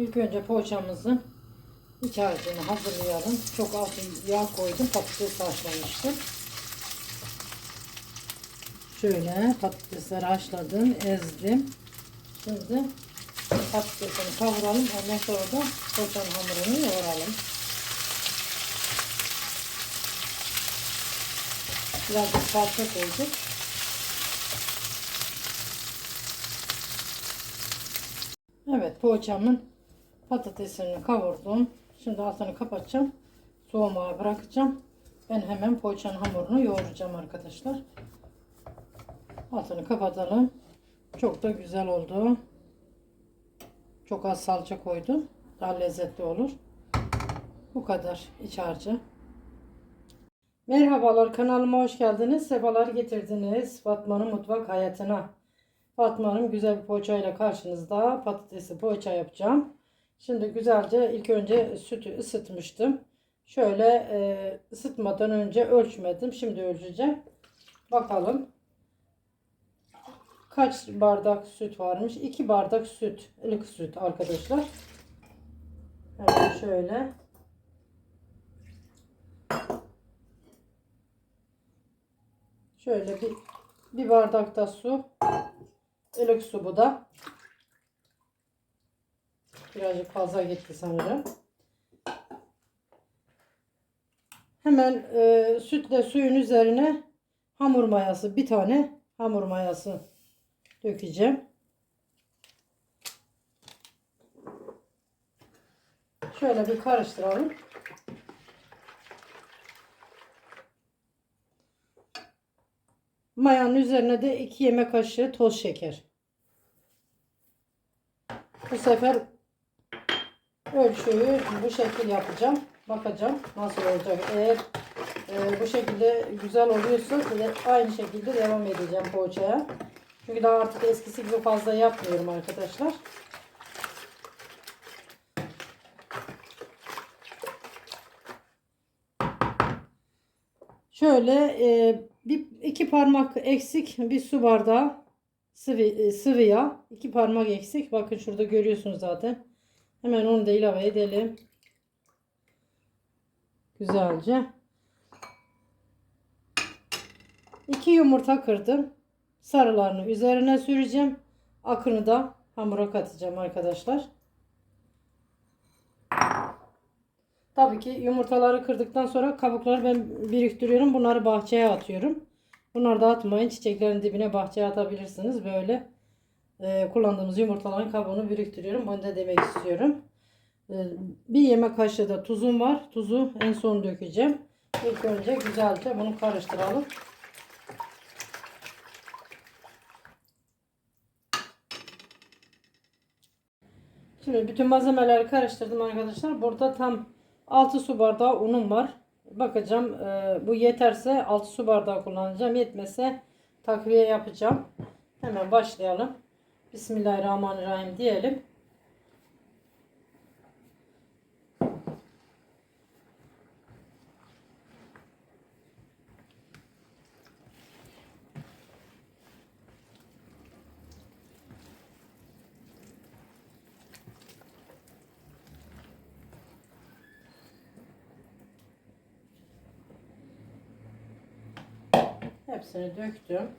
İlk önce poğaçamızın iç harcını hazırlayalım. Çok az yağ koydum. Patates haşlamıştım. Şöyle patatesleri haşladım, ezdim. Şimdi patatesini kavuralım. Ondan sonra da poğaçanın hamurunu yoğuralım. Biraz da salça koyduk. Evet poğaçamın patatesini kavurdum. Şimdi altını kapatacağım. Soğumaya bırakacağım. Ben hemen poğaçanın hamurunu yoğuracağım arkadaşlar. Altını kapatalım. Çok da güzel oldu. Çok az salça koydum. Daha lezzetli olur. Bu kadar iç harcı. Merhabalar kanalıma hoş geldiniz. Sefalar getirdiniz. Fatma'nın mutfak hayatına. Fatma'nın güzel bir poğaçayla karşınızda patatesli poğaça yapacağım. Şimdi güzelce ilk önce sütü ısıtmıştım. Şöyle e, ısıtmadan önce ölçmedim. Şimdi ölçeceğim. Bakalım. Kaç bardak süt varmış? 2 bardak süt. ılık süt arkadaşlar. Hemen şöyle. Şöyle bir, bir bardak da su. ılık su bu da. Birazcık fazla gitti sanırım. Hemen e, sütle suyun üzerine hamur mayası bir tane hamur mayası dökeceğim. Şöyle bir karıştıralım. Mayanın üzerine de 2 yemek kaşığı toz şeker. Bu sefer ölçüyü bu şekil yapacağım. Bakacağım nasıl olacak. Eğer e, bu şekilde güzel oluyorsa aynı şekilde devam edeceğim poğaçaya. Çünkü daha artık eskisi gibi fazla yapmıyorum arkadaşlar. Şöyle e, bir iki parmak eksik bir su bardağı sıvı, e, sıvı yağ. iki parmak eksik. Bakın şurada görüyorsunuz zaten. Hemen onu da ilave edelim. Güzelce. İki yumurta kırdım. Sarılarını üzerine süreceğim. Akını da hamura katacağım arkadaşlar. Tabii ki yumurtaları kırdıktan sonra kabukları ben biriktiriyorum. Bunları bahçeye atıyorum. Bunları da atmayın. Çiçeklerin dibine bahçeye atabilirsiniz. Böyle e, kullandığımız yumurtaların kabuğunu biriktiriyorum. Bunu da demek istiyorum. E, bir yemek kaşığı da tuzum var. Tuzu en son dökeceğim. İlk önce güzelce bunu karıştıralım. Şimdi bütün malzemeleri karıştırdım arkadaşlar. Burada tam 6 su bardağı unum var. Bakacağım e, bu yeterse 6 su bardağı kullanacağım. Yetmese takviye yapacağım. Hemen başlayalım. Bismillahirrahmanirrahim diyelim. Hepsini döktüm.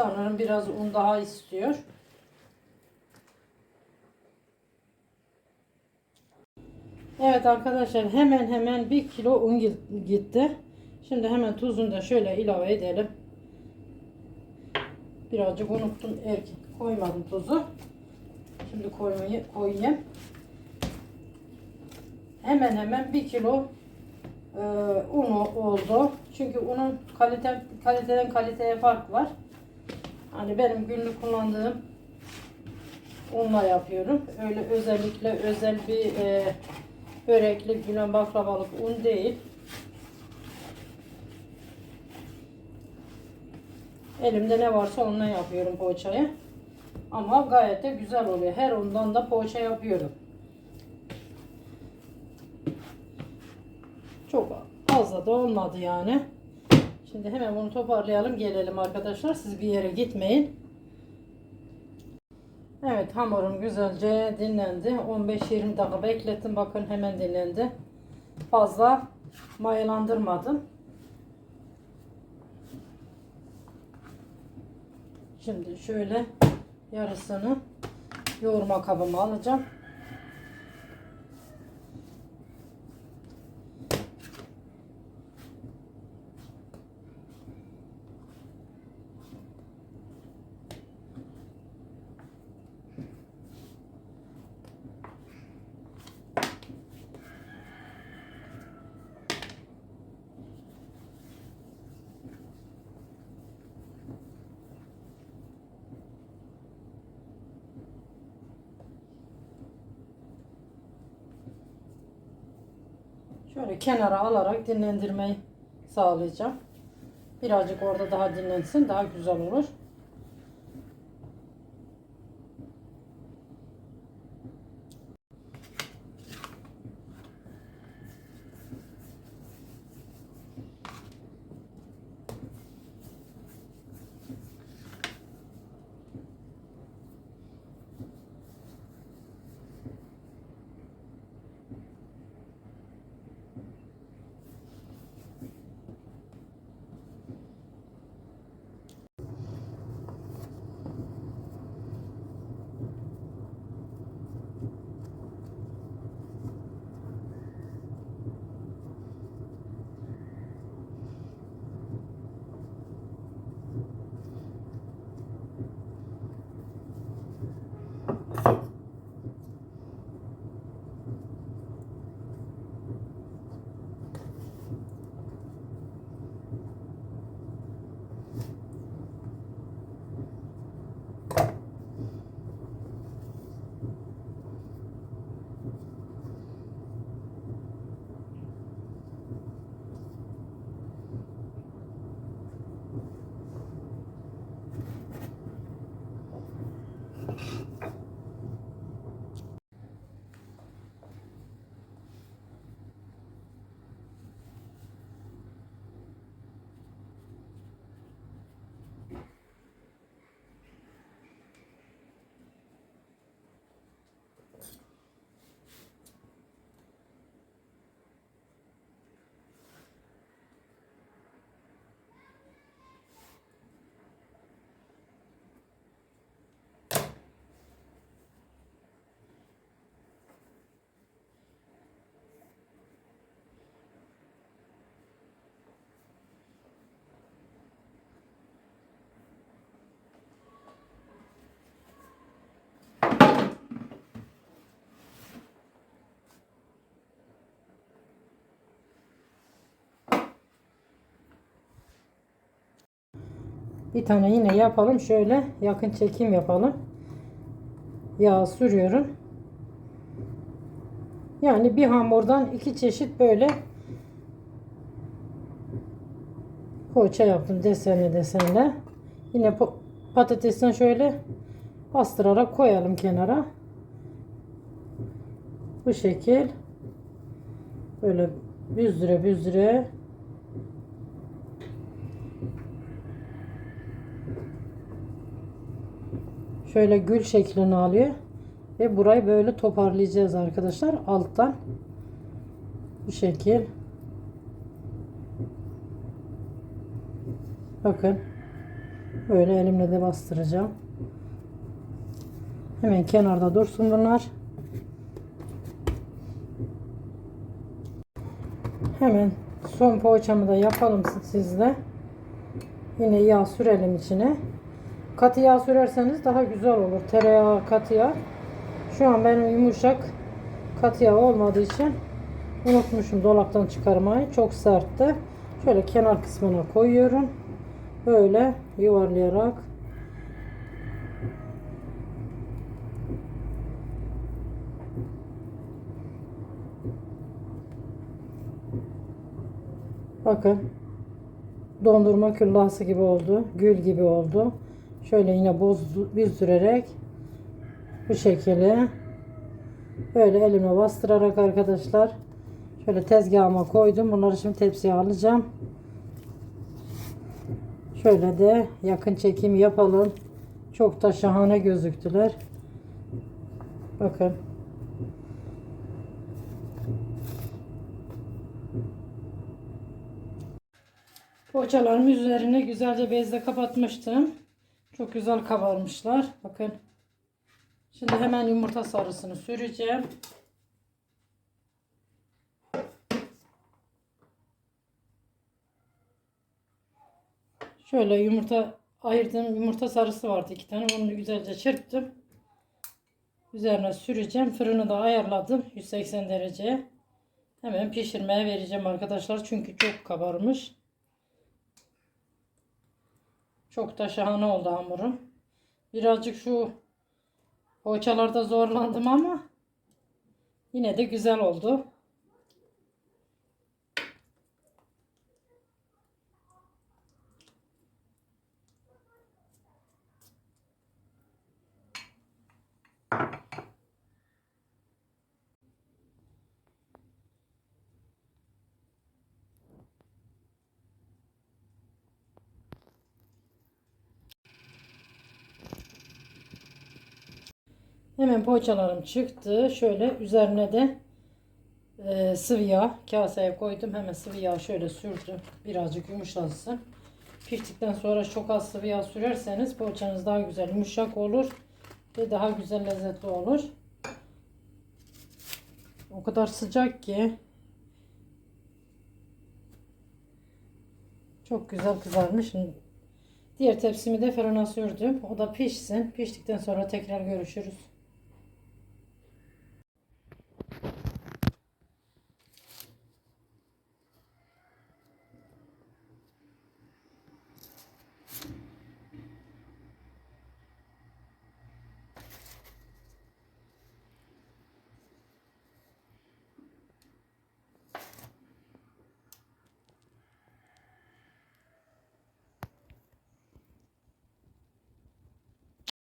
Sanırım biraz un daha istiyor. Evet arkadaşlar hemen hemen bir kilo un gitti. Şimdi hemen tuzunu da şöyle ilave edelim. Birazcık unuttum erken koymadım tuzu. Şimdi koymayı koyayım. Hemen hemen bir kilo e, un oldu. Çünkü unun kalite kaliteden kaliteye fark var. Hani benim günlük kullandığım unla yapıyorum. Öyle özellikle özel bir e, böreklik, gülen baklavalık un değil. Elimde ne varsa onunla yapıyorum poğaçayı. Ama gayet de güzel oluyor. Her undan da poğaça yapıyorum. Çok fazla da olmadı yani. Şimdi hemen bunu toparlayalım gelelim arkadaşlar. Siz bir yere gitmeyin. Evet hamurum güzelce dinlendi. 15-20 dakika beklettim. Bakın hemen dinlendi. Fazla mayalandırmadım. Şimdi şöyle yarısını yoğurma kabıma alacağım. Şöyle kenara alarak dinlendirmeyi sağlayacağım. Birazcık orada daha dinlensin. Daha güzel olur. Bir tane yine yapalım. Şöyle yakın çekim yapalım. Yağ sürüyorum. Yani bir hamurdan iki çeşit böyle poğaça yaptım desenli desenle. Yine patatesten şöyle bastırarak koyalım kenara. Bu şekil böyle büzdüre büzdüre şöyle gül şeklini alıyor. Ve burayı böyle toparlayacağız arkadaşlar. Alttan bu şekil. Bakın. Böyle elimle de bastıracağım. Hemen kenarda dursun bunlar. Hemen son poğaçamı da yapalım sizle. Yine yağ sürelim içine Katı yağ sürerseniz daha güzel olur. Tereyağı katı yağ. Şu an benim yumuşak katı yağ olmadığı için unutmuşum dolaptan çıkarmayı. Çok sertti. Şöyle kenar kısmına koyuyorum. Böyle yuvarlayarak Bakın dondurma küllası gibi oldu. Gül gibi oldu. Şöyle yine boz büzdürerek bu şekilde böyle elime bastırarak arkadaşlar Şöyle tezgahıma koydum. Bunları şimdi tepsiye alacağım. Şöyle de yakın çekim yapalım. Çok da şahane gözüktüler. Bakın. Poğaçalarımı üzerine güzelce bezle kapatmıştım. Çok güzel kabarmışlar. Bakın. Şimdi hemen yumurta sarısını süreceğim. Şöyle yumurta ayırdım. Yumurta sarısı vardı iki tane. Onu güzelce çırptım. Üzerine süreceğim. Fırını da ayarladım. 180 dereceye. Hemen pişirmeye vereceğim arkadaşlar. Çünkü çok kabarmış. Çok da şahane oldu hamurum. Birazcık şu poğaçalarda zorlandım ama yine de güzel oldu. Hemen poğaçalarım çıktı. Şöyle üzerine de e, sıvı yağ kaseye koydum. Hemen sıvı yağ şöyle sürdüm. Birazcık yumuşasın. Piştikten sonra çok az sıvı yağ sürerseniz poğaçanız daha güzel yumuşak olur. Ve daha güzel lezzetli olur. O kadar sıcak ki çok güzel kızarmış. Diğer tepsimi de fırına sürdüm. O da pişsin. Piştikten sonra tekrar görüşürüz.